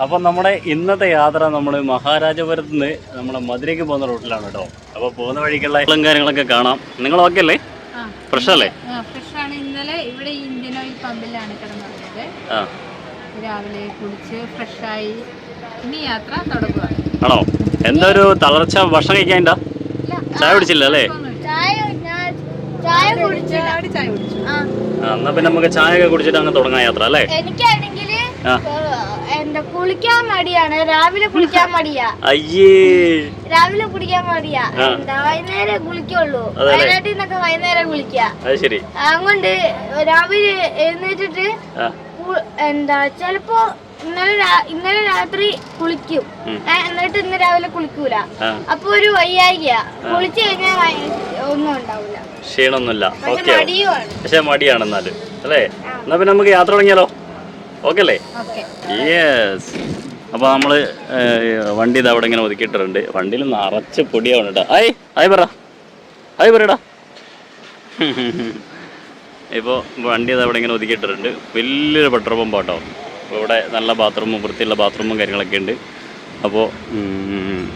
അപ്പം നമ്മുടെ ഇന്നത്തെ യാത്ര നമ്മൾ മഹാരാജപുരത്ത് നിന്ന് നമ്മുടെ മധുരയ്ക്ക് പോകുന്ന റൂട്ടിലാണ് കേട്ടോ. അപ്പോൾ പോകുന്ന വഴിക്കുള്ള ഇളം കാര്യങ്ങളൊക്കെ കാണാം. നിങ്ങൾ ഓക്കെ അല്ലേ. ഫ്രഷ് അല്ലേ? ഫ്രഷ് ആണ്. ഇന്നലെ ഇവിടെ ഇന്ത്യൻ ഓയിൽ പമ്പിലാണ് കിടന്നത് ആ. രാവിലെ കുളിച്ച് ഫ്രഷായി ഇനി യാത്ര തുടങ്ങുക ആണോ? എന്താ ഒരു തളർച്ച? ഭക്ഷണം കഴിക്കാൻ ചായ കുടിച്ചില്ല അല്ലേ? ചായ ഞാൻ ചായ കുടിച്ചില്ല. ചായ കുടിച്ചു. ആ. ആ എന്നാ പിന്നെ നമുക്ക് ചായ ഒക്കെ കുടിച്ചിട്ട് അങ്ങ് തുടങ്ങാം യാത്ര അല്ലേ? എനിക്കാണെങ്കിൽ എന്താ കുളിക്കാൻ മടിയാണ്. രാവിലെ കുളിക്കാൻ മടിയാ. അയ്യേ. രാവിലെ കുളിക്കാൻ മടിയാ. എന്താ വൈകുന്നേരം കുളിക്കുള്ളൂ? വയനാട്ടിൽ നിന്നൊക്കെ വൈകുന്നേരം കുളിക്കാ. ശരി. അതുകൊണ്ട് രാവിലെ എഴുന്നേറ്റിട്ട് എന്താ ചെലപ്പോ ഇന്നലെ ഇന്നലെ രാത്രി കുളിക്കും. എന്നിട്ട് ഇന്ന് രാവിലെ കുളിക്കൂല. അപ്പൊ ഒരു വയ്യായിക കുളിച്ചു കഴിഞ്ഞാൽ ഒന്നും ഉണ്ടാവില്ല ക്ഷീണമൊന്നുമില്ല. പക്ഷെ ഓക്കെ മടിയുമാണ് പക്ഷെ മടിയാണ് എന്നാലും അല്ലേ എന്നാ പിന്നെ നമുക്ക് യാത്ര തുടങ്ങിയാലോ? ഓക്കെ. അല്ലേ യെസ് അപ്പോൾ നമ്മൾ വണ്ടി ഇത് അവിടെ ഇങ്ങനെ ഒതുക്കിയിട്ടുണ്ട് വണ്ടിയിൽ നിറച്ച് പൊടിയാണ് കേട്ടോ. ആയി ആയി പറ. ആയി പറയടാ. ഇപ്പോൾ വണ്ടി അത് അവിടെ ഇങ്ങനെ ഒതുക്കിയിട്ടുണ്ട് വലിയൊരു പെട്രോൾ പമ്പ് കേട്ടോ. ഇവിടെ നല്ല ബാത്റൂമും വൃത്തിയുള്ള ബാത്റൂമും കാര്യങ്ങളൊക്കെ ഉണ്ട്. അപ്പോൾ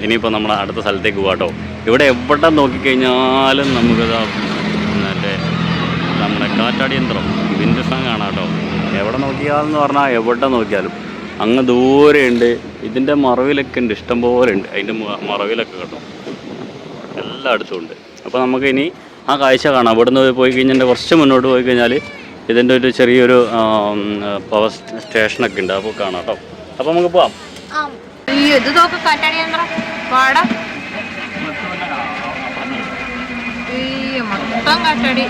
ഇനിയിപ്പോൾ നമ്മൾ അടുത്ത സ്ഥലത്തേക്ക് പോകാം കേട്ടോ. ഇവിടെ എവിടെ നോക്കിക്കഴിഞ്ഞാലും നമുക്കത് മറ്റേ നമ്മുടെ കാറ്റാടി യന്ത്രം വിൻഡ് ഫാൻ കാണാം കേട്ടോ. എവിടെ നോക്കിയാലെന്ന് പറഞ്ഞാൽ എവിടെ നോക്കിയാലും അങ്ങ് ദൂരെ ഉണ്ട് ഇതിന്റെ മറവിലൊക്കെ ഉണ്ട് ഇഷ്ടംപോലെ ഉണ്ട്. അതിന്റെ മറവിലൊക്കെ കേട്ടോ. എല്ലായിടത്തും ഉണ്ട് അപ്പോൾ നമുക്ക് ഇനി ആ കാഴ്ച കാണാം. ഇവിടുന്ന് പോയി കഴിഞ്ഞാൽ കുറച്ച് മുന്നോട്ട് പോയി കഴിഞ്ഞാൽ ഇതിന്റെ ഒരു ചെറിയൊരു പവർ സ്റ്റേഷനൊക്കെ ഉണ്ട്. അപ്പോൾ കാണാം കേട്ടോ. അപ്പോൾ നമുക്ക് പോവാം. ഇത് നോക്ക് കാട്ടടി മൊത്തം കാറ്റാടി.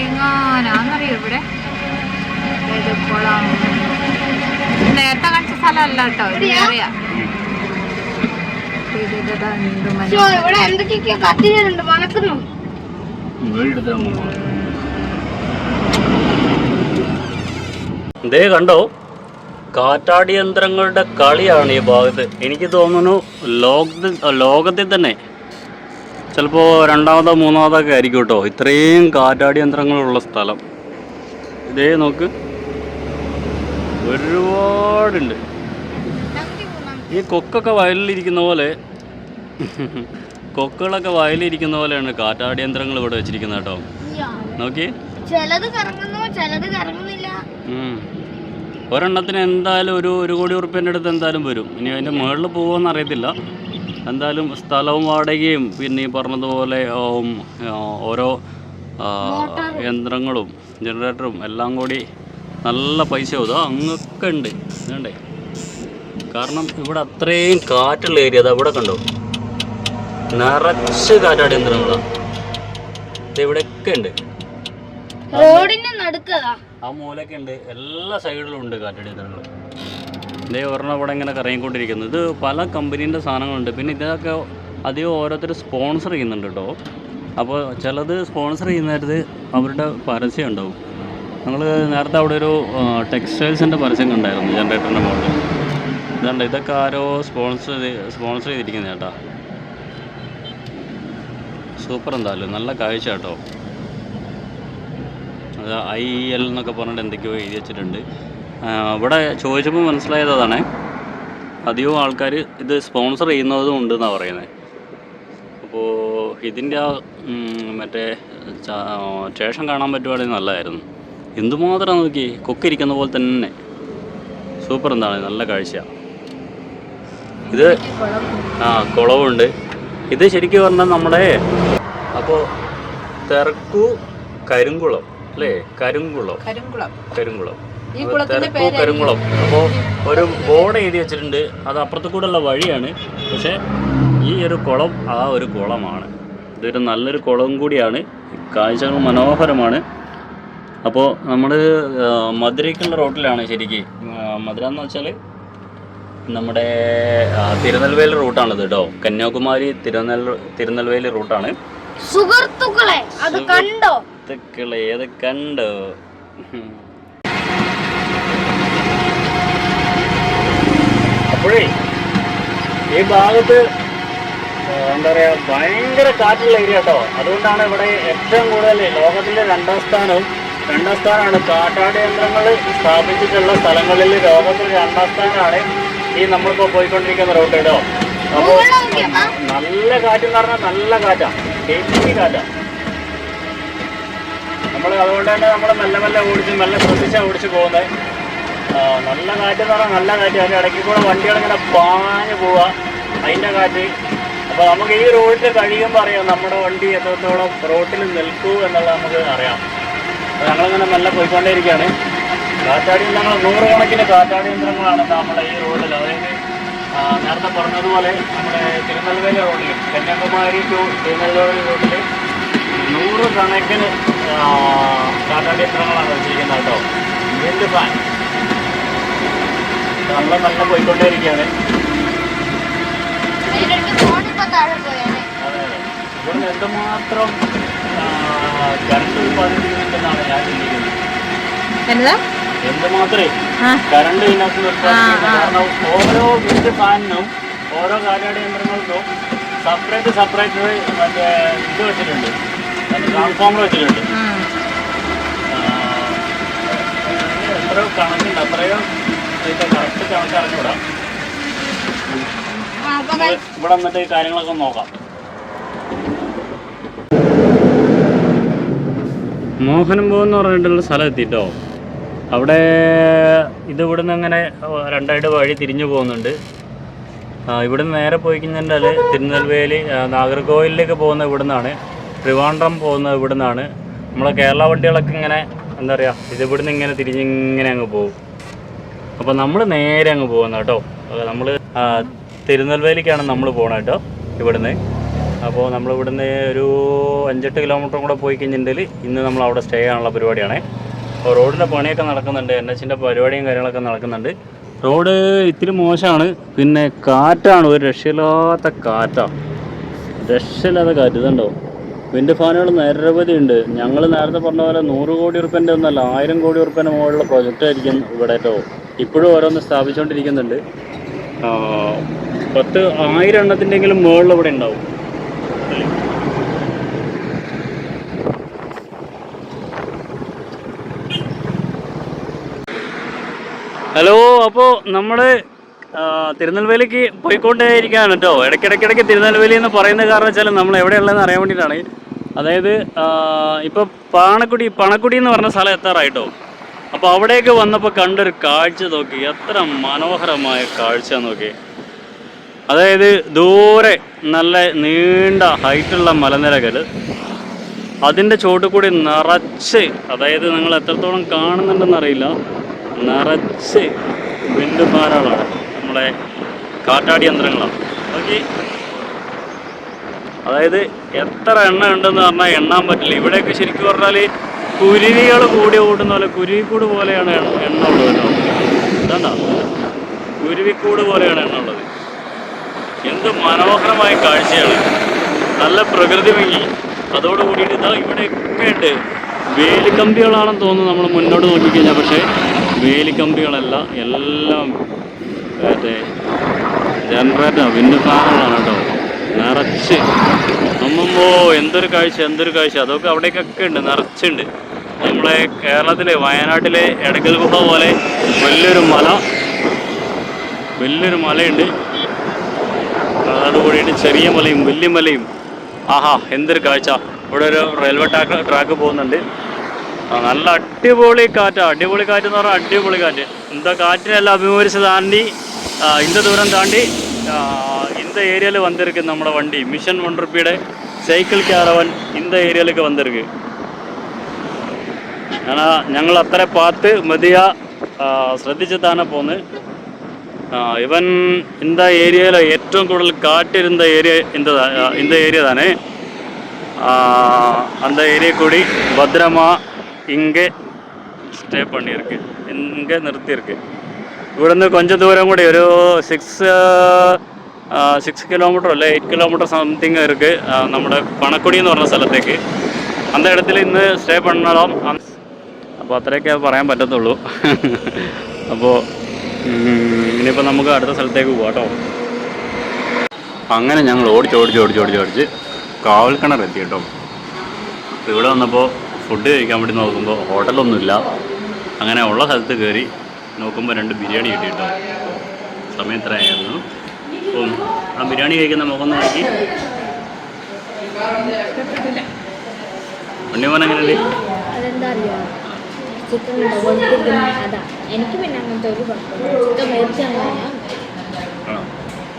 ഇത്രയെങ്ങാനാന്നറിയോ ഇവിടെ? നേരത്തെ കാണിച്ച സ്ഥലമല്ല കേട്ടോ ഇവിടെ മണക്കുന്നു ഇതേ കണ്ടോ? കാറ്റാടി യന്ത്രങ്ങളുടെ കളിയാണ് ഈ ഭാഗത്ത്. എനിക്ക് തോന്നുന്നു ലോകത്തിൽ ലോകത്തിൽ തന്നെ ചിലപ്പോൾ രണ്ടാമതോ മൂന്നാമതോ ഒക്കെ ആയിരിക്കും കേട്ടോ. ഇത്രയും കാറ്റാടി യന്ത്രങ്ങളുള്ള സ്ഥലം. ഇതേ നോക്ക്. ഒരുപാടുണ്ട്. ഈ കൊക്കൊക്കെ വയലിലിരിക്കുന്ന പോലെ കൊക്കുകളൊക്കെ വയലിരിക്കുന്ന പോലെയാണ് കാറ്റാടി യന്ത്രങ്ങൾ ഇവിടെ വെച്ചിരിക്കുന്നത് കേട്ടോ. നോക്കി. ചിലത് കറങ്ങുന്നു ചിലത് കറങ്ങുന്നില്ല. ഒരെണ്ണത്തിന് എന്തായാലും ഒരു ഒരു കോടി ഉറുപ്പ്യന്റെ അടുത്ത് എന്തായാലും വരും. ഇനി അതിന്റെ മുകളിൽ പോകുമെന്ന് അറിയത്തില്ല എന്തായാലും സ്ഥലവും വാടകയും പിന്നെ ഈ പറഞ്ഞതുപോലെ ഓരോ യന്ത്രങ്ങളും ജനറേറ്ററും എല്ലാം കൂടി നല്ല പൈസ ഇതാ അങ്ങൊക്കെ ഉണ്ട്. വേണ്ടേ കാരണം ഇവിടെ അത്രയും കാറ്റുള്ള ഏരിയ അതാ ഇവിടെ കണ്ടോ? നിറച്ച് കാറ്റാടി യന്ത്രങ്ങളാണ് ഇവിടെയൊക്കെ ഉണ്ട്. റോഡിന്റെ നടുക്കതാ ആ മൂലൊക്കെ ഉണ്ട്. എല്ലാ സൈഡിലും ഉണ്ട് കാറ്റടി യന്ത്രങ്ങൾ ഇതേ ഒരെണ്ണം ഇവിടെ ഇങ്ങനെ കറങ്ങിക്കൊണ്ടിരിക്കുന്നു. ഇത് പല കമ്പനീന്റെ സാധനങ്ങളുണ്ട്. പിന്നെ ഇതൊക്കെ അധികം ഓരോരുത്തർ സ്പോൺസർ ചെയ്യുന്നുണ്ട് കേട്ടോ. അപ്പോൾ ചിലത് സ്പോൺസർ ചെയ്യുന്നേരത്ത് അവരുടെ പരസ്യം ഉണ്ടാവും. ഞങ്ങൾ നേരത്തെ അവിടെ ഒരു ടെക്സ്റ്റൈൽസിന്റെ പരസ്യം കണ്ടായിരുന്നു ജനറേറ്ററിന്റെ മുകളിൽ. ഇതുണ്ട്. ഇതൊക്കെ ആരോ സ്പോൺസർ സ്പോൺസർ ചെയ്തിരിക്കുന്ന ചേട്ടാ സൂപ്പർ എന്തായാലും. നല്ല കാഴ്ച കേട്ടോ. അത് ഐ എൽ എന്നൊക്കെ പറഞ്ഞിട്ട് എന്തൊക്കെയോ എഴുതി വെച്ചിട്ടുണ്ട്. ഇവിടെ ചോദിച്ചപ്പോൾ മനസ്സിലായത് അതാണ്. അധികവും ആൾക്കാർ ഇത് സ്പോൺസർ ചെയ്യുന്നതും ഉണ്ട് എന്നാണ് പറയുന്നത് അപ്പോൾ ഇതിന്റെ ആ മറ്റേ സ്റ്റേഷൻ കാണാൻ പറ്റുവാണെങ്കിൽ നല്ലതായിരുന്നു. എന്തുമാത്രം നോക്കി കൊക്കിരിക്കുന്ന പോലെ തന്നെ. സൂപ്പർ എന്താണ് നല്ല കാഴ്ച ഇത് ആ കുളവുണ്ട്. ഇത് ശരിക്കും പറഞ്ഞാൽ നമ്മുടെ അപ്പോൾ തിരക്കു കരിങ്കുളം. അല്ലേ? കരിങ്കുളം. കരിങ്കുളം. കരിങ്കുളം. ഈ അപ്പോൾ കുളത്തിന്റെ തെരക്കു കരിങ്കുളം. അപ്പോൾ ഒരു ബോർഡ് എഴുതി വെച്ചിട്ടുണ്ട്. അത് അപ്പുറത്തു കൂടെയുള്ള വഴിയാണ്. പക്ഷേ ഈ ഒരു കുളം ആ ഒരു കുളമാണ്. ഇതൊരു നല്ലൊരു കുളം കൂടിയാണ്. കാഴ്ചകൾ മനോഹരമാണ്. അപ്പോൾ നമ്മൾ മധുരയ്ക്കുള്ള റോട്ടിലാണ് ശരിക്ക്. മധുര എന്ന് വെച്ചാൽ നമ്മുടെ തിരുനെൽവേലി റൂട്ടാണിത് കേട്ടോ. കന്യാകുമാരി തിരുനെൽ തിരുനെൽവേലി റൂട്ടാണ്. സുഹൃത്തുക്കളെ അത് കണ്ടോ? സുഹൃത്തുക്കളെ ഏത് കണ്ടോ? അപ്പോഴേ ഈ ഭാഗത്ത് എന്താ പറയാ ഭയങ്കര കാറ്റുള്ള ഏരിയ കേട്ടോ അതുകൊണ്ടാണ് ഇവിടെ ഏറ്റവും കൂടുതൽ ലോകത്തിലെ രണ്ടാം സ്ഥാനവും രണ്ടാം സ്ഥാനമാണ് കാട്ടാട് യന്ത്രങ്ങൾ സ്ഥാപിച്ചിട്ടുള്ള സ്ഥലങ്ങളിൽ ലോകത്തിൽ രണ്ടാം സ്ഥാനമാണ് ഈ നമ്മളിപ്പോൾ പോയിക്കൊണ്ടിരിക്കുന്ന റൂട്ട് കേട്ടോ അപ്പോൾ നല്ല കാറ്റെന്ന് പറഞ്ഞാൽ നല്ല കാറ്റാ കാറ്റാ. നമ്മൾ അതുകൊണ്ട് തന്നെ നമ്മൾ മെല്ലെ മെല്ലെ ഓടിച്ച് മെല്ലെ ശ്രദ്ധിച്ചാണ് ഓടിച്ച് പോകുന്നത് നല്ല കാറ്റ് എന്ന് പറഞ്ഞാൽ നല്ല കാറ്റ്. അതിന്റെ ഇടയ്ക്ക് കൂടെ വണ്ടികളിങ്ങനെ പാഞ്ഞ് പോവുക അതിന്റെ കാറ്റ്. അപ്പോൾ നമുക്ക് ഈ റോഡിൽ കഴിയും അറിയാം നമ്മുടെ വണ്ടി എത്രത്തോളം റോട്ടിൽ നിൽക്കൂ എന്നുള്ളത് നമുക്ക് അറിയാം. അപ്പോൾ ഞങ്ങളിങ്ങനെ നല്ല പോയിക്കൊണ്ടേയിരിക്കുകയാണ് കാറ്റാടി യന്ത്രങ്ങൾ നൂറുകണക്കിന് കാറ്റാടി യന്ത്രങ്ങളാണ് നമ്മുടെ ഈ റോഡിൽ അതായത് നേരത്തെ പറഞ്ഞതുപോലെ നമ്മുടെ തിരുനെൽവേലി റോഡിൽ കന്യാകുമാരി ടു തിരുനെൽവേലി റോഡിൽ നൂറ് കണക്കിന് ആ, കാറ്റാടി യന്ത്രങ്ങളാണ് വെച്ചിരിക്കുന്നത് കേട്ടോ. ഇതിന്റെ ഫാൻ നല്ല നല്ല പോയിക്കൊണ്ടേയിരിക്കുകയാണ്. ഇവിടുന്ന് എന്തുമാത്രം കറണ്ട് ഉൽപ്പാദിപ്പിക്കുന്നുണ്ടെന്നാണ് ഞാൻ ചിന്തിക്കുന്നത്. എന്തുമാത്രമേ കറണ്ട് ഇതിനകത്ത് കാരണം ഓരോ വിൻഡ് ഫാനിനും ഓരോ കാറ്റാടി യന്ത്രങ്ങൾക്കും സെപ്പറേറ്റ് സെപ്പറേറ്റ് മറ്റേ ഇത് വെച്ചിട്ടുണ്ട്. ട്രാൻസ്ഫോമർ വെച്ചിട്ടുണ്ട്. എത്രയോ കണക്കുണ്ട് അത്രയോ ഇതിന്റെ കറക്റ്റ് കണക്ക് അറിഞ്ഞുവിടാം ഇവിടെ വന്നിട്ട് ഈ കാര്യങ്ങളൊക്കെ നോക്കാം. മോഹനം എന്ന് പറഞ്ഞിട്ടുള്ള സ്ഥലം എത്തിട്ടോ? അവിടെ ഇത് ഇവിടുന്ന് അങ്ങനെ രണ്ടായിട്ട് വഴി തിരിഞ്ഞു പോകുന്നുണ്ട്. ഇവിടെ നിന്ന് നേരെ പോയി കഴിഞ്ഞാൽ തിരുനെൽവേലി നാഗർകോവിലേക്ക് നാഗർകോവിലിലേക്ക് പോകുന്ന ഇവിടുന്നാണ്. ട്രിവാൻഡ്രം പോകുന്നത് ഇവിടുന്നാണ്. നമ്മളെ കേരള വണ്ടികളൊക്കെ ഇങ്ങനെ എന്താ പറയുക ഇത് ഇവിടുന്ന് ഇങ്ങനെ തിരിഞ്ഞിങ്ങനെ അങ്ങ് പോകും. അപ്പോൾ നമ്മൾ നേരെ അങ്ങ് പോകുന്ന കേട്ടോ. നമ്മൾ തിരുനെൽവേലിക്കാണ് നമ്മൾ പോകണം കേട്ടോ ഇവിടുന്ന്. അപ്പോൾ നമ്മൾ ഇവിടുന്ന് ഒരു അഞ്ചെട്ട് കിലോമീറ്റർ കൂടെ പോയി കഴിഞ്ഞിട്ടുണ്ടെങ്കിൽ ഇന്ന് നമ്മൾ അവിടെ സ്റ്റേ ചെയ്യാനുള്ള പരിപാടിയാണ്. അപ്പോൾ റോഡിന്റെ പണിയൊക്കെ നടക്കുന്നുണ്ട് എൻ എച്ചിന്റെ പരിപാടിയും കാര്യങ്ങളൊക്കെ നടക്കുന്നുണ്ട്. റോഡ് ഇത്തിരി മോശമാണ് പിന്നെ കാറ്റാണ് ഒരു രക്ഷയില്ലാത്ത കാറ്റാണ് രക്ഷയില്ലാത്ത കാറ്റ് ഇതുണ്ടോ? വിൻഡ് ഫാനുകൾ നിരവധി ഉണ്ട്. ഞങ്ങൾ നേരത്തെ പറഞ്ഞ പോലെ നൂറ് കോടി ഉറുപ്പ്യന്റെ ഒന്നല്ല ആയിരം കോടി ഉറുപ്പ്യന്റെ മുകളിലുള്ള പ്രൊജക്റ്റ് ആയിരിക്കും ഇവിടെ കേട്ടോ ഇപ്പോഴും ഓരോന്ന് സ്ഥാപിച്ചുകൊണ്ടിരിക്കുന്നുണ്ട് പത്ത് ആയിരം എണ്ണത്തിന്റെങ്കിലും മുകളിൽ ഇവിടെ ഉണ്ടാവും. ഹലോ അപ്പോൾ നമ്മൾ തിരുനെൽവേലിക്ക് പോയിക്കൊണ്ടേയിരിക്കുകയാണ് കേട്ടോ. ഇടയ്ക്കിടയ്ക്കിടയ്ക്ക് തിരുനെൽവേലി എന്ന് പറയുന്ന കാരണം വെച്ചാൽ നമ്മൾ എവിടെയുള്ളതെന്ന് അറിയാൻ വേണ്ടിയിട്ടാണ്. അതായത് ഇപ്പോൾ പാണക്കുടി പണക്കുടി എന്ന് പറഞ്ഞ സ്ഥലം എത്താറായിട്ടോ അപ്പോൾ അവിടേക്ക് വന്നപ്പോൾ കണ്ടൊരു കാഴ്ച നോക്കി. എത്ര മനോഹരമായ കാഴ്ച നോക്കി. അതായത് ദൂരെ നല്ല നീണ്ട ഹൈറ്റുള്ള മലനിരകൾ. അതിന്റെ ചോട്ടിൽ കൂടി നിറച്ച് അതായത് നിങ്ങൾ എത്രത്തോളം കാണുന്നുണ്ടെന്ന് അറിയില്ല. നിറച്ച് ബിന്ദു ഫാനുകളാണ് നമ്മളെ കാറ്റാടി യന്ത്രങ്ങളാണ്. ഓക്കെ അതായത് എത്ര എണ്ണ ഉണ്ടെന്ന് പറഞ്ഞാൽ എണ്ണാൻ പറ്റില്ല. ഇവിടെയൊക്കെ ശരിക്കും പറഞ്ഞാൽ കുരുവികൾ കൂടി ഓടുന്ന പോലെ കുരുവിക്കൂട് പോലെയാണ് എണ്ണ ഉള്ളത്. ഇതാണ്ടാ? കുരുവിക്കൂട് പോലെയാണ് എണ്ണ ഉള്ളത്. എന്ത് മനോഹരമായ കാഴ്ചയാണ്. നല്ല പ്രകൃതി ഭംഗി. അതോട് കൂടിയിട്ട് ഇതാ ഇവിടെയൊക്കെ ഉണ്ട്. വേലിക്കമ്പികളാണെന്ന് തോന്നുന്നു നമ്മൾ മുന്നോട്ട് നോക്കിക്കഴിഞ്ഞാൽ. പക്ഷേ വേലിക്കമ്പികളല്ല എല്ലാം മറ്റേ ജനറേറ്റർ വിൻഡ് ഫാനുകളാണ് കേട്ടോ. നിറച്ച് അമ്മമ്മോ എന്തൊരു കാഴ്ച എന്തൊരു കാഴ്ച. അതൊക്കെ അവിടേക്കൊക്കെ ഉണ്ട് നിറച്ചുണ്ട്. നമ്മളെ കേരളത്തിലെ വയനാട്ടിലെ എടക്കൽ ഗുഹ പോലെ വലിയൊരു മല വലിയൊരു മലയുണ്ട്. അതോടുകൂടിയിട്ട് ചെറിയ മലയും വലിയ മലയും. ആഹാ എന്തൊരു കാഴ്ച. ഇവിടെ ഒരു റെയിൽവേ ട്രാക്ക് ട്രാക്ക് പോകുന്നുണ്ട്. നല്ല അടിപൊളി കാറ്റാ. അടിപൊളി കാറ്റ് എന്ന് പറഞ്ഞാൽ അടിപൊളി കാറ്റ്. എന്താ കാറ്റിനെല്ലാം അഭിമുഖിച്ച് താണ്ടി ആ, இந்த தூரம் தாண்டி இந்த ஏரியாவில் வந்திருக்கு நம்மளோட வண்டி மிஷன் ஒன் ருப்பியோட സൈക്കിൾ ക്യാരവൻ ഇന്ത ഏരിയയിലേക്ക് വന്നിരിക്കു. ഞാൻ ഞങ്ങൾ അത്ര പാത്ത് മതിയ ശ്രദ്ധിച്ചിട്ടാണ് പോന്ന്. ഇവൻ ഇന്ത ഏരിയയിലെ ഏറ്റവും കൂടുതൽ കാട്ടിരുന്ന ഏരിയ ഇന്ത ഇന്ത ഏരിയ തന്നെ അന്ത ഏരിയ കൂടി ഭദ്രമാ ഇങ്ങെ സ്റ്റേ പണിയിருக்கு ഇങ്ങെ നിർത്തിയിருக்கு ഇവിടുന്ന് കൊഞ്ച ദൂരം കൂടി ഒരു സിക്സ് സിക്സ് കിലോമീറ്റർ അല്ലെ എയ്റ്റ് കിലോമീറ്റർ സംതിങ് ഇருக்கு നമ്മുടെ പണക്കുടി എന്ന് പറഞ്ഞ സ്ഥലത്തേക്ക്. അന്ന ഇടത്തിൽ ഇന്ന് സ്റ്റേ പണിടാം അപ്പോൾ അത്രയൊക്കെ പറയാൻ പറ്റത്തുള്ളൂ. അപ്പോൾ ഇനിയിപ്പോൾ നമുക്ക് അടുത്ത സ്ഥലത്തേക്ക് പോകാം അങ്ങനെ ഞങ്ങൾ ഓടിച്ച് ഓടിച്ച് ഓടിച്ച് കാവൽക്കിണർ എത്തി കേട്ടോ. ഇവിടെ വന്നപ്പോൾ ഫുഡ് കഴിക്കാൻ വേണ്ടി നോക്കുമ്പോൾ ഹോട്ടലൊന്നുമില്ല അങ്ങനെ ഉള്ള സ്ഥലത്ത് കയറി നോക്കുമ്പോൾ രണ്ട് ബിരിയാണി കിട്ടി കേട്ടോ സമയം എത്ര ആയിരുന്നു അപ്പം ആ ബിരിയാണി കഴിക്കുന്ന മുഖം നോക്കി. ഉണ്ണിമോൻ അതെന്താ അറിയാ? ചിക്കൻ അതാ. എനിക്ക് പിന്നെ അങ്ങനത്തെ ഒരു കുഴപ്പമില്ല. ചിക്കൻ മേടിച്ച്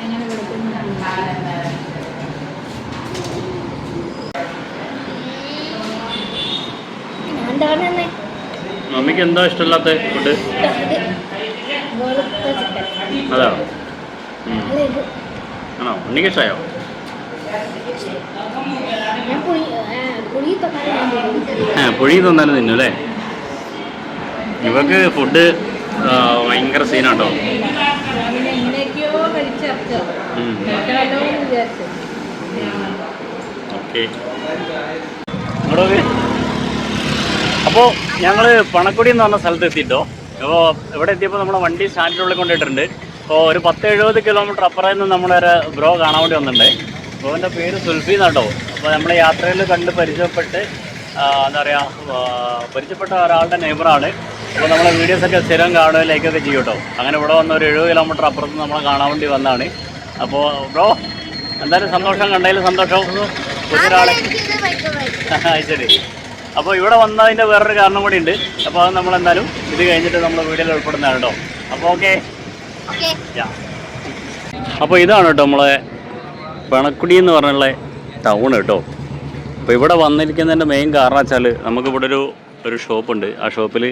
അങ്ങനെ കൊടുക്കുന്നു ഞാൻ മമ്മിക്ക് എന്താ ഇഷ്ടമില്ലാത്ത ഫുഡ് അതാണോ ആണോ? ഉണ്ണികേഷായോ പുഴി തന്നാലും തിന്നു. അല്ലേ? ഇവക്ക് ഫുഡ് ഭയങ്കര സീനാട്ടോ. ഓക്കെ. അപ്പോൾ ഞങ്ങൾ പണക്കുടി എന്ന് പറഞ്ഞ സ്ഥലത്ത് എത്തിയിട്ടോ. അപ്പോൾ ഇവിടെ എത്തിയപ്പോൾ നമ്മുടെ വണ്ടി സ്റ്റാൻഡിനുള്ളിൽ കൊണ്ടിട്ടുണ്ട് അപ്പോൾ ഒരു പത്ത് എഴുപത് കിലോമീറ്റർ അപ്പുറം നിന്ന് നമ്മളൊരു ബ്രോ കാണാൻ വേണ്ടി വന്നിട്ടുണ്ട്. ബ്രോവിന്റെ പേര് സുൽഫി എന്നാട്ടോ അപ്പോൾ നമ്മൾ യാത്രയിൽ കണ്ട് പരിചയപ്പെട്ട് എന്താ പറയുക പരിചയപ്പെട്ട ഒരാളുടെ നെയ്ബറാണ് അപ്പോൾ നമ്മളെ വീഡിയോസൊക്കെ സ്ഥിരം കാണുക ലൈക്കൊക്കെ ചെയ്യും കേട്ടോ അങ്ങനെ ഇവിടെ വന്ന ഒരു എഴുപത് കിലോമീറ്റർ അപ്പുറത്ത് നമ്മളെ കാണാൻ വേണ്ടി വന്നതാണ് അപ്പോൾ ബ്രോ എന്തായാലും സന്തോഷം കണ്ടതിൽ സന്തോഷം. ഒരാളെ അത് ശരി. അപ്പോൾ ഇവിടെ വന്നതിന്റെ വേറൊരു കാരണം കൂടി ഉണ്ട്. അപ്പോൾ അത് നമ്മളെന്തായാലും ഇത് കഴിഞ്ഞിട്ട് നമ്മൾ വീഡിയോയിൽ ഉൾപ്പെടുന്നതാണ് കേട്ടോ അപ്പോൾ ഓക്കെ അപ്പോൾ ഇതാണ് കേട്ടോ നമ്മളെ പണക്കുടി എന്ന് പറഞ്ഞുള്ള ടൗൺ കേട്ടോ. അപ്പോൾ ഇവിടെ വന്നിരിക്കുന്നതിന്റെ മെയിൻ കാരണം നമുക്ക് ഇവിടെ ഒരു ഒരു ഷോപ്പുണ്ട്. ആ ഷോപ്പിൽ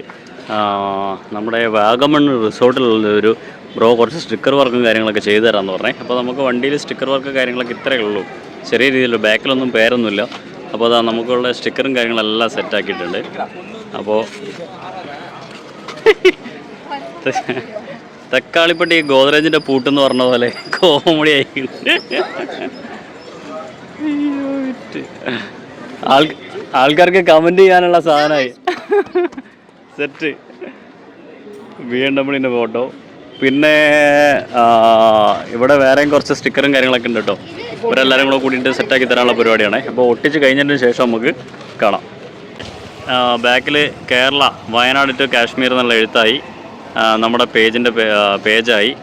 നമ്മുടെ വാഗമൺ റിസോർട്ടിലുള്ള ഒരു ബ്രോ കുറച്ച് സ്റ്റിക്കർ വർക്കും കാര്യങ്ങളൊക്കെ ചെയ്തു തരാമെന്ന് പറഞ്ഞേ. അപ്പോൾ നമുക്ക് വണ്ടിയിൽ സ്റ്റിക്കർ വർക്ക് കാര്യങ്ങളൊക്കെ ഇത്രയേ ഉള്ളൂ. ചെറിയ രീതിയിൽ ബാക്കിലൊന്നും പേരൊന്നുമില്ല. അപ്പോൾ അതാ നമുക്കുള്ള സ്റ്റിക്കറും കാര്യങ്ങളെല്ലാം സെറ്റാക്കിയിട്ടുണ്ട് അപ്പോൾ തക്കാളിപ്പട്ടി ഗോദ്രേജിന്റെ പൂട്ടെന്ന് പറഞ്ഞ പോലെ കോമഡി ആയി. ആൾ ആൾക്കാർക്ക് കമന്റ് ചെയ്യാനുള്ള സാധനമായി. സെറ്റ് ബി എം ഫോട്ടോ പിന്നെ ഇവിടെ വേറെയും കുറച്ച് സ്റ്റിക്കറും കാര്യങ്ങളൊക്കെ ഉണ്ട് കേട്ടോ. ഇവരെല്ലാവരും കൂടെ കൂടിയിട്ട് സെറ്റാക്കി തരാനുള്ള പരിപാടിയാണ്. അപ്പോൾ ഒട്ടിച്ച് കഴിഞ്ഞതിന് ശേഷം നമുക്ക് കാണാം. ബാക്കിൽ കേരള വയനാട് ടു കാശ്മീർ എന്നുള്ള എഴുത്തായി. നമ്മുടെ പേജിന്റെ പേജായി.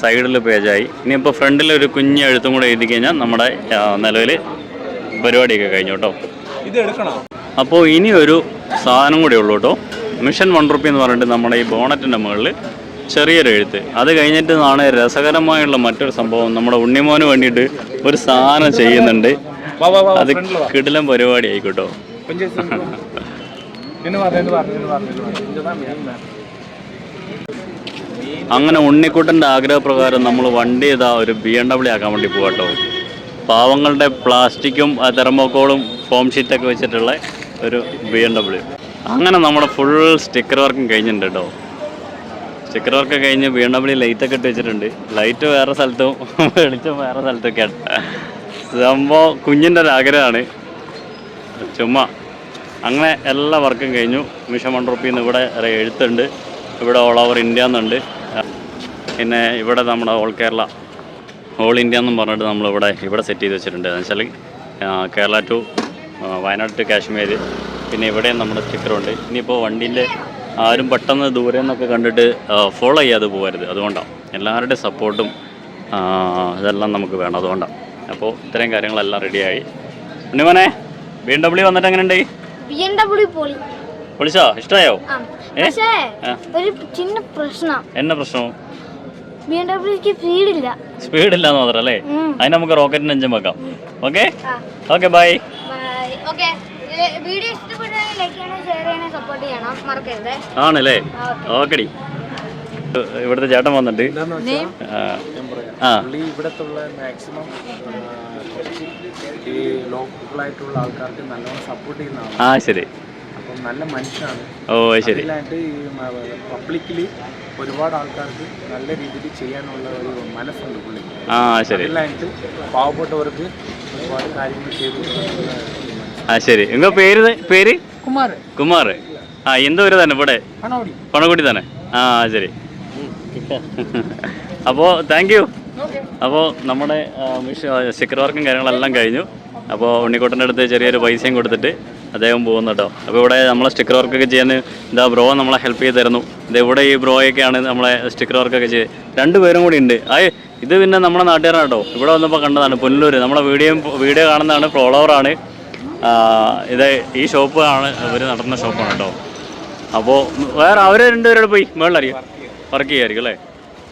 സൈഡിൽ പേജായി. ഇനിയിപ്പോൾ ഫ്രണ്ടിൽ ഒരു കുഞ്ഞ് എഴുത്തും കൂടെ എഴുതി കഴിഞ്ഞാൽ നമ്മുടെ നിലവിൽ പരിപാടിയൊക്കെ കഴിഞ്ഞു കേട്ടോ. ഇത് എടുക്കണം? അപ്പോൾ ഇനി ഒരു സാധനം കൂടെ ഉള്ളൂ കേട്ടോ. മിഷൻ വൺ റുപ്പി എന്ന് പറഞ്ഞിട്ട് നമ്മുടെ ഈ ബോണറ്റിന്റെ മുകളിൽ ചെറിയൊരു എഴുത്ത്. അത് കഴിഞ്ഞിട്ട് നാളെ രസകരമായുള്ള മറ്റൊരു സംഭവം. നമ്മുടെ ഉണ്ണിമോന് വേണ്ടിയിട്ട് ഒരു സാധനം ചെയ്യുന്നുണ്ട്. അത് കിടിലം പരിപാടി ആയിക്കോട്ടോ എന്ന് പറഞ്ഞു പറഞ്ഞു പറഞ്ഞു അങ്ങനെ ഉണ്ണിക്കുട്ടന്റെ ആഗ്രഹപ്രകാരം നമ്മൾ വണ്ടി ഇതാ ഒരു ബി എം ഡബ്ല്യു ആക്കാൻ വേണ്ടി പോകട്ടോ പാവങ്ങളുടെ പ്ലാസ്റ്റിക്കും തെർമോക്കോളും ഫോം ഷീറ്റൊക്കെ വെച്ചിട്ടുള്ള ഒരു ബി എം ഡബ്ല്യു അങ്ങനെ നമ്മുടെ ഫുൾ സ്റ്റിക്കർ വർക്കും കഴിഞ്ഞിട്ടുണ്ട് കേട്ടോ. സ്റ്റിക്കർ വർക്ക് കഴിഞ്ഞ് ബി എം ഡബ്ല്യു ലൈറ്റൊക്കെ ഇട്ട് വെച്ചിട്ടുണ്ട്. ലൈറ്റ് വേറെ സ്ഥലത്തും വെളിച്ചം വേറെ സ്ഥലത്തൊക്കെയാണ്. സംഭവം കുഞ്ഞിന്റെ ഒരു ആഗ്രഹമാണ്. ചുമ്മാ അങ്ങനെ എല്ലാ വർക്കും കഴിഞ്ഞു. മിഷൻ വൺ നിന്ന് ഇവിടെ ഒരു എഴുത്തുണ്ട്. ഇവിടെ ഓൾ ഓവർ ഇന്ത്യ എന്നുണ്ട്. പിന്നെ ഇവിടെ നമ്മുടെ ഓൾ കേരള ഓൾ ഇന്ത്യ എന്നും പറഞ്ഞിട്ട് നമ്മളിവിടെ ഇവിടെ സെറ്റ് ചെയ്ത് വെച്ചിട്ടുണ്ട്. എന്ന് വെച്ചാൽ കേരള ടു വയനാട് ടു കാശ്മീർ പിന്നെ ഇവിടെയും നമ്മുടെ സ്റ്റിക്കറുണ്ട് ഇനിയിപ്പോൾ വണ്ടീന്റെ ആരും പെട്ടെന്ന് ദൂരെ നിന്നൊക്കെ കണ്ടിട്ട് ഫോളോ ചെയ്യാതെ പോകരുത്. അതുകൊണ്ടാണ്. എല്ലാവരുടെയും സപ്പോർട്ടും ഇതെല്ലാം നമുക്ക് വേണം. അതുകൊണ്ടാണ്. അപ്പോൾ ഇത്രയും കാര്യങ്ങളെല്ലാം റെഡിയായി ഉണ്ണിമോനെ ബി എം ഡബ്ല്യു വന്നിട്ട് എങ്ങനെയുണ്ട്? ബി എം ഡബ്ല്യു പോളി വിളിച്ചോ ഇഷ്ടമായോ? ആ ഏ? പക്ഷേ ആ. ഒരു ചിന്ന പ്രശ്നം. എന്നെ പ്രശ്നം? B M ഡബ്ല്യുക്ക് സ്പീഡില്ല. സ്പീഡില്ല എന്ന് മാത്രം അല്ലേ? ഉം. അതിന് നമുക്ക് റോക്കറ്റിന് എഞ്ചിൻ വെക്കാം. ഓക്കെ? ആ. Okay bye. Bye. Okay. Video ഇഷ്ടപ്പെട്ടാൽ ലൈക്ക് ചെയ്യണം ഷെയർ ചെയ്യണം സപ്പോർട്ട് ചെയ്യണം. മറക്കരുത്. ആണല്ലേ? ആ, ഓക്കെടി. ഇവിടുത്തെ ചേട്ടൻ വന്നിട്ട്. ആ, ഇവിടത്തുള്ള മാക്സിമം ഈ ലോക്കലായിട്ടുള്ള ആൾക്കാർക്ക് നല്ലോണം സപ്പോർട്ട് ചെയ്യുന്നതാണ്. ആ ശരി. അപ്പം നല്ല മനുഷ്യനാണ്. ഓ ശരി. അതിലായിട്ട് ഈ പബ്ലിക്കിൽ ഒരുപാട് ആൾക്കാർക്ക് നല്ല രീതിയിൽ ചെയ്യാനുള്ള ഒരു മനസ്സുണ്ട് പുള്ളി. ആ ശരി. അതിലായിട്ട് പാവപ്പെട്ടവർക്ക് ഒരുപാട് കാര്യങ്ങൾ ചെയ്തു. ആ ശരി. നിങ്ങൾ പേര് പേര്? കുമാർ. കുമാർ. ആ എന്തോ ഒരു തന്നെ ഇവിടെ? പണക്കുട്ടി തന്നെ ആ ശരി. അപ്പോൾ താങ്ക് യു അപ്പോൾ നമ്മുടെ സ്റ്റിക്കർ വർക്കും കാര്യങ്ങളെല്ലാം കഴിഞ്ഞു. അപ്പോൾ ഉണ്ണിക്കുട്ടന്റെ അടുത്ത് ചെറിയൊരു പൈസയും കൊടുത്തിട്ട് അദ്ദേഹം പോകുന്നു കേട്ടോ. അപ്പോൾ ഇവിടെ നമ്മളെ സ്റ്റിക്കർ വർക്കൊക്കെ ചെയ്യാൻ ഇതാ ബ്രോ നമ്മളെ ഹെൽപ്പ് ചെയ്ത് തരുന്നു. ഇത് ഇവിടെ ഈ ബ്രോയൊക്കെയാണ് നമ്മളെ സ്റ്റിക്കർ വർക്കൊക്കെ ചെയ്ത്. രണ്ട് പേരും കൂടി ഉണ്ട്. ആയ് ഇത് പിന്നെ നമ്മുടെ നാട്ടുകാരാണ് കേട്ടോ. ഇവിടെ വന്നപ്പോൾ കണ്ടതാണ് പുനലൂർ നമ്മളെ വീഡിയോ വീഡിയോ കാണുന്നതാണ് ഫോളോവറാണ് ഇത് ഈ ഷോപ്പ് ആണ് ഇവർ നടത്തുന്ന ഷോപ്പാണ് കേട്ടോ. അപ്പോൾ വേറെ അവർ രണ്ടുപേരോട് പോയി. മേളിലറിയാം? വർക്ക് ചെയ്യായിരിക്കും അല്ലേ?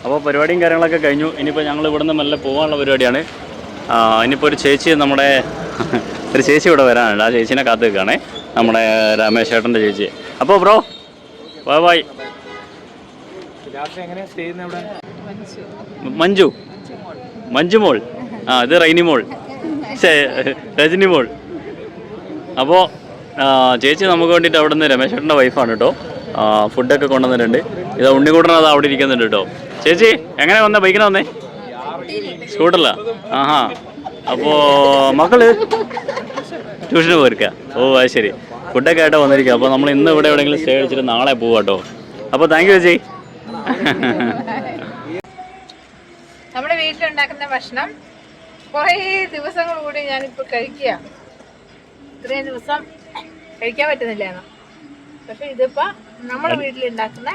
അപ്പോൾ പരിപാടിയും കാര്യങ്ങളൊക്കെ കഴിഞ്ഞു. ഇനിയിപ്പോൾ ഞങ്ങൾ ഇവിടുന്ന് മെല്ലെ പോകാനുള്ള പരിപാടിയാണ്. ഇനിയിപ്പോൾ ഒരു ചേച്ചി നമ്മുടെ ഒരു ചേച്ചി ഇവിടെ വരാനുണ്ട്. ആ ചേച്ചീനെ കാത്തു നിൽക്കുകയാണേ. നമ്മുടെ രമേശ് ചേട്ടന്റെ ചേച്ചി. അപ്പോൾ bro bye bye. Manju. Manju മോൾ. ആ ഇത് റൈനി മോൾ. രജനി മോൾ. അപ്പോൾ ചേച്ചി നമുക്ക് വേണ്ടിയിട്ട് അവിടെ നിന്ന് രമേശ് ചേട്ടന്റെ വൈഫാണ് കേട്ടോ. ഫുഡൊക്കെ കൊണ്ടുവന്നിട്ടുണ്ട്. ഇത് ഉണ്ണിക്കൂട്ടൻ അത് അവിടെ ഇരിക്കുന്നുണ്ട് കേട്ടോ. ചേച്ചി എങ്ങനെ വന്നേ? ബൈക്കിന് വന്നേ? സ്കൂട്ടറില്ല ആഹാ. അപ്പോ മക്കൾ ട്യൂഷന് പോയിരിക്കുക ഓ അത് ശരി. ഫുഡൊക്കെ ആയിട്ട് വന്നിരിക്കുക അപ്പോൾ നമ്മൾ ഇന്ന് ഇവിടെ എവിടെയെങ്കിലും സ്റ്റേ അടിച്ചിട്ട് നാളെ പോവാം കേട്ടോ. അപ്പോൾ താങ്ക് യു ചേച്ചി. നമ്മുടെ വീട്ടിലുണ്ടാക്കുന്ന ഭക്ഷണം കുറേ ദിവസങ്ങൾ കൂടി ഞാനിപ്പോൾ കഴിക്കുക. ഇത്രയും ദിവസം കഴിക്കാൻ പറ്റുന്നില്ലായിരുന്നു പക്ഷെ ഇതിപ്പോ നമ്മുടെ വീട്ടിലുണ്ടാക്കുന്ന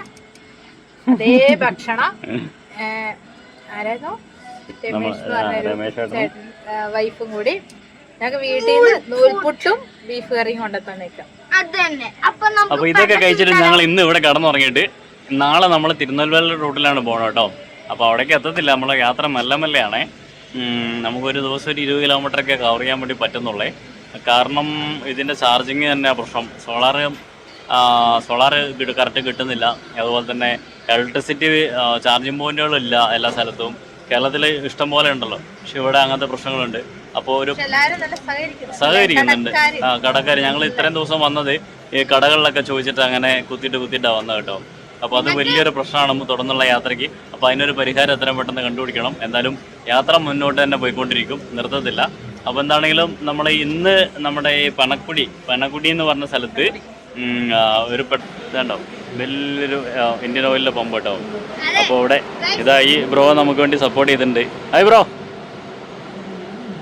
അതേ ഭക്ഷണം. ആരായിരുന്നു? രമേശ് വൈഫും കൂടി. ഞങ്ങൾക്ക് വീട്ടിൽ നിന്ന് നൂൽപുട്ടും ബീഫ് കറിയും കൊണ്ടെത്തന്നേക്കാം. അപ്പൊ അപ്പോൾ ഇതൊക്കെ കഴിച്ചിട്ട് ഞങ്ങൾ ഇന്ന് ഇവിടെ കടന്നുറങ്ങിയിട്ട് നാളെ നമ്മൾ തിരുനെൽവേലി റൂട്ടിലാണ് പോകണം കേട്ടോ. അപ്പോൾ അവിടേക്ക് എത്തത്തില്ല. നമ്മളെ യാത്ര മെല്ലെ മെല്ലെയാണേ. ഉം, നമുക്കൊരു ദിവസം ഒരു ഇരുപത് കിലോമീറ്റർ ഒക്കെ കവർ ചെയ്യാൻ വേണ്ടി പറ്റുന്നുള്ളേ. കാരണം ഇതിന്റെ ചാർജിങ് തന്നെ പ്രശ്നം. സോളാർ സോളാർ കറക്റ്റ് കിട്ടുന്നില്ല. അതുപോലെ തന്നെ ഇലക്ട്രിസിറ്റി ചാർജിങ് പോയിന്റുകളില്ല എല്ലാ സ്ഥലത്തും. കേരളത്തിൽ ഇഷ്ടം പോലെ ഉണ്ടല്ലോ. പക്ഷെ ഇവിടെ അങ്ങനത്തെ പ്രശ്നങ്ങളുണ്ട്. അപ്പോൾ ഒരു സഹകരിക്കുന്നുണ്ട്. കടക്കാര്. ആ കടക്കാർ ഞങ്ങൾ ഇത്രയും ദിവസം വന്നത് ഈ കടകളിലൊക്കെ ചോദിച്ചിട്ട് അങ്ങനെ കുത്തിയിട്ട് കുത്തിയിട്ടാണ് വന്നത് കേട്ടോ. അപ്പോൾ അത് വലിയൊരു പ്രശ്നമാണ് തുടർന്നുള്ള യാത്രയ്ക്ക്. അപ്പോൾ അതിനൊരു പരിഹാരം എത്രയും പെട്ടെന്ന് കണ്ടുപിടിക്കണം. എന്തായാലും യാത്ര മുന്നോട്ട് തന്നെ പോയിക്കൊണ്ടിരിക്കും. നിർത്തത്തില്ല. അപ്പോൾ എന്താണെങ്കിലും നമ്മൾ ഇന്ന് നമ്മുടെ ഈ പണക്കുടി പണക്കുടി എന്ന് പറഞ്ഞ സ്ഥലത്ത് ഒരു പെട്ടോ വലിയൊരു ഇന്ത്യൻ ഓയിലിന്റെ പമ്പ് കേട്ടോ. അപ്പോൾ അവിടെ ഇതാ ഈ ബ്രോ നമുക്ക് വേണ്ടി സപ്പോർട്ട് ചെയ്തിട്ടുണ്ട്. Hi bro.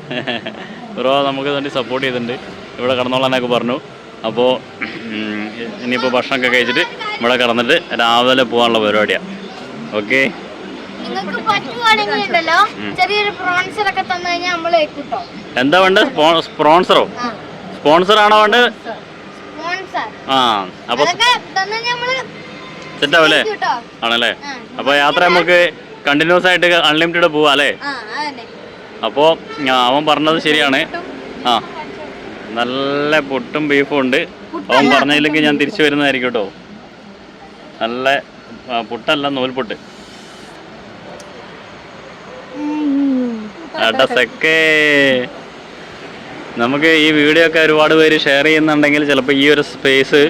ബ്രോ നമുക്ക് വേണ്ടി സപ്പോർട്ട് ചെയ്തിട്ടുണ്ട്. ഇവിടെ കിടന്നോളാനൊക്കെ പറഞ്ഞു. അപ്പോൾ ഇനിയിപ്പോൾ ഭക്ഷണമൊക്കെ കഴിച്ചിട്ട് ഇവിടെ കടന്നിട്ട് രാവിലെ പോകാനുള്ള പരിപാടിയാണ് ഓക്കെ എന്താ വേണ്ടത്? സ്പോൺസറോ സ്പോൺസർ ആണോ വേണ്ടത്? ആ സെറ്റാവല്ലേ ആണല്ലേ? അപ്പൊ യാത്ര നമുക്ക് കണ്ടിന്യൂസ് ആയിട്ട് അൺലിമിറ്റഡ് പോവാ അല്ലേ? അപ്പോൾ അവൻ പറഞ്ഞത് ശരിയാണ്. ആ. നല്ല പുട്ടും ബീഫും ഉണ്ട്. അവൻ പറഞ്ഞില്ലെങ്കിൽ ഞാൻ തിരിച്ചു വരുന്നതായിരിക്കും കേട്ടോ നല്ല പുട്ടല്ല നൂൽപുട്ട്. അടസക്കേ. നമുക്ക് ഈ വീഡിയോ ഒക്കെ ഒരുപാട് പേര് ഷെയർ ചെയ്യുന്നുണ്ടെങ്കിൽ ചിലപ്പോൾ ഈ ഒരു സ്പേസ്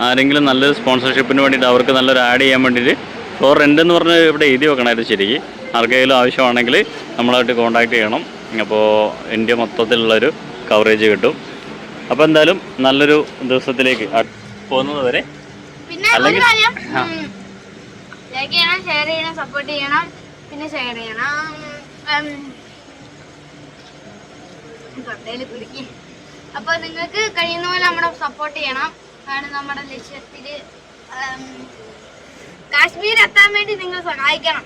ആരെങ്കിലും നല്ലൊരു സ്പോൺസർഷിപ്പിന് വേണ്ടിയിട്ട് അവർക്ക് നല്ലൊരു ആഡ് ചെയ്യാൻ വേണ്ടിയിട്ട് ഫ്ലോർ റെന്റ് എന്ന് പറഞ്ഞ് ഇവിടെ എഴുതി വെക്കണമായിരുന്നു ശരിക്ക്. ആർക്കെങ്കിലും ആവശ്യമാണെങ്കിൽ നമ്മളായിട്ട് കോൺടാക്ട് ചെയ്യണം. അപ്പോൾ ഇന്ത്യ മൊത്തത്തിലുള്ളൊരു കവറേജ് കിട്ടും. അപ്പോൾ എന്തായാലും നല്ലൊരു ദിവസത്തിലേക്ക് പോകുന്നത് വരെ. അല്ലെങ്കിൽ- ലൈക്ക് ചെയ്യണം ഷെയർ ചെയ്യണം സപ്പോർട്ട് ചെയ്യണം പിന്നെ ഷെയർ ചെയ്യണം ഉം, തൊണ്ടയിൽ കുടുക്കി. അപ്പൊ നിങ്ങൾക്ക് കഴിയുന്ന പോലെ നമ്മുടെ സപ്പോർട്ട് ചെയ്യണം. ആണ് നമ്മുടെ ലക്ഷ്യത്തിൽ കാശ്മീർ എത്താൻ വേണ്ടി നിങ്ങൾ സഹായിക്കണം.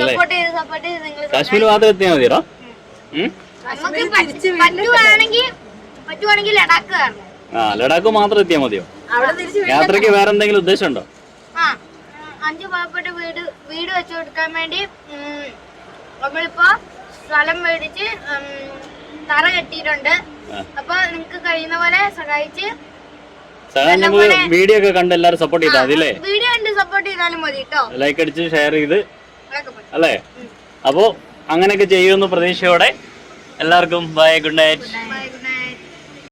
സപ്പോർട്ട് ചെയ്ത് സപ്പോർട്ട് ചെയ്ത് നിങ്ങൾ കാശ്മീർ മാത്രം എത്തിയാൽ മതിയോ ഉം? നമുക്ക് പറ്റ- പറ്റുവാണെങ്കിൽ പറ്റുവാണെങ്കിൽ ലഡാക്ക് ആ ലഡാക്ക് മാത്രം എത്തിയാൽ മതിയോ? യാത്രയ്ക്ക് വേറെ എന്തെങ്കിലും ഉദ്ദേശമുണ്ടോ? ആ അഞ്ചു പാവപ്പെട്ട വീട് വീട് വെച്ചു കൊടുക്കാൻ വേണ്ടി നമ്മളിപ്പോ സ്ഥലം മേടിച്ച് തറ കെട്ടിയിട്ടുണ്ട്. അപ്പൊ നിങ്ങക്ക് കഴിയുന്ന പോലെ സഹായിച്ച് വീഡിയോ ഒക്കെ കണ്ട് എല്ലാരും സപ്പോർട്ട് ചെയ്താൽ മതി അല്ലേ വീഡിയോ കണ്ട് സപ്പോർട്ട് ചെയ്താലും മതി കേട്ടോ ലൈക്ക് അടിച്ച് ഷെയർ ചെയ്ത്. അല്ലേ അപ്പോ അങ്ങനെയൊക്കെ ചെയ്യുമെന്ന് പ്രതീക്ഷയോടെ എല്ലാവർക്കും ബൈ ഗുഡ് നൈറ്റ്.